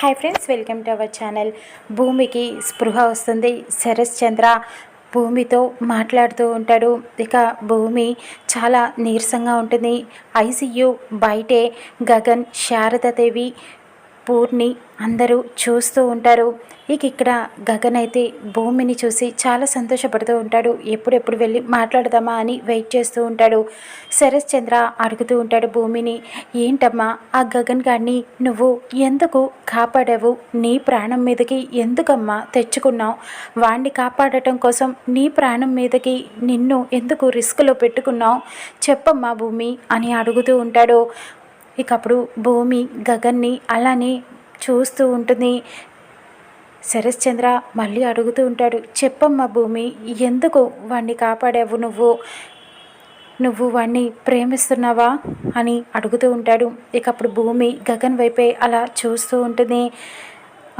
Hi friends welcome to our channel భూమికి స్పృహ వస్తుంది. శరత్ చంద్ర భూమితో మాట్లాడుతూ ఉంటాడు. ఇక భూమి చాలా నీరసంగా ఉంటుంది. ఐసీయూ బయటే. గగన్ శారదాదేవి పూర్ణి అందరూ చూస్తూ ఉంటారు. ఇక ఇక్కడ గగన్ అయితే భూమిని చూసి చాలా సంతోషపడుతూ ఉంటాడు. ఎప్పుడెప్పుడు వెళ్ళి మాట్లాడదామా అని వెయిట్ చేస్తూ ఉంటాడు. శరత్ చంద్ర అడుగుతూ ఉంటాడు భూమిని ఏంటమ్మా ఆ గగన్ గారిని నువ్వు ఎందుకు కాపాడావు? నీ ప్రాణం మీదకి ఎందుకమ్మా తెచ్చుకున్నావు? వాణ్ణి కాపాడటం కోసం నీ ప్రాణం మీదకి నిన్ను ఎందుకు రిస్క్లో పెట్టుకున్నావు? చెప్పమ్మా భూమి అని అడుగుతూ ఉంటాడు. ఇక అప్పుడు భూమి గగన్ని అలానే చూస్తూ ఉంటుంది. శరశ్చంద్ర మళ్ళీ అడుగుతూ ఉంటాడు చెప్పమ్మా భూమి ఎందుకు వాణ్ణి కాపాడావు నువ్వు? నువ్వు వాణ్ణి ప్రేమిస్తున్నావా? అని అడుగుతూ ఉంటాడు. ఇక అప్పుడు భూమి గగన్ వైపే అలా చూస్తూ ఉంటుంది.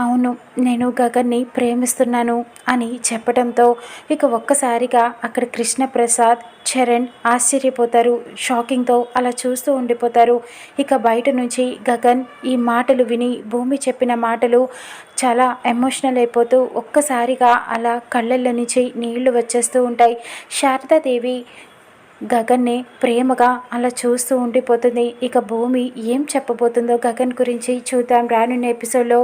అవును నేను గగన్ని ప్రేమిస్తున్నాను అని చెప్పడంతో ఇక ఒక్కసారిగా అక్కడ కృష్ణప్రసాద్ చరణ్ ఆశ్చర్యపోతారు షాకింగ్తో అలా చూస్తూ ఉండిపోతారు. ఇక బయట నుంచి గగన్ ఈ మాటలు విని భూమి చెప్పిన మాటలు చాలా ఎమోషనల్ అయిపోతూ ఒక్కసారిగా అలా కళ్ళల్లో నుంచి నీళ్ళు వచ్చేస్తూ ఉంటాయి. శారదాదేవి గగన్ని ప్రేమగా అలా చూస్తూ ఉండిపోతుంది. ఇక భూమి ఏం చెప్పబోతుందో గగన్ గురించి చూద్దాం. రానున్న ఎపిసోడ్లో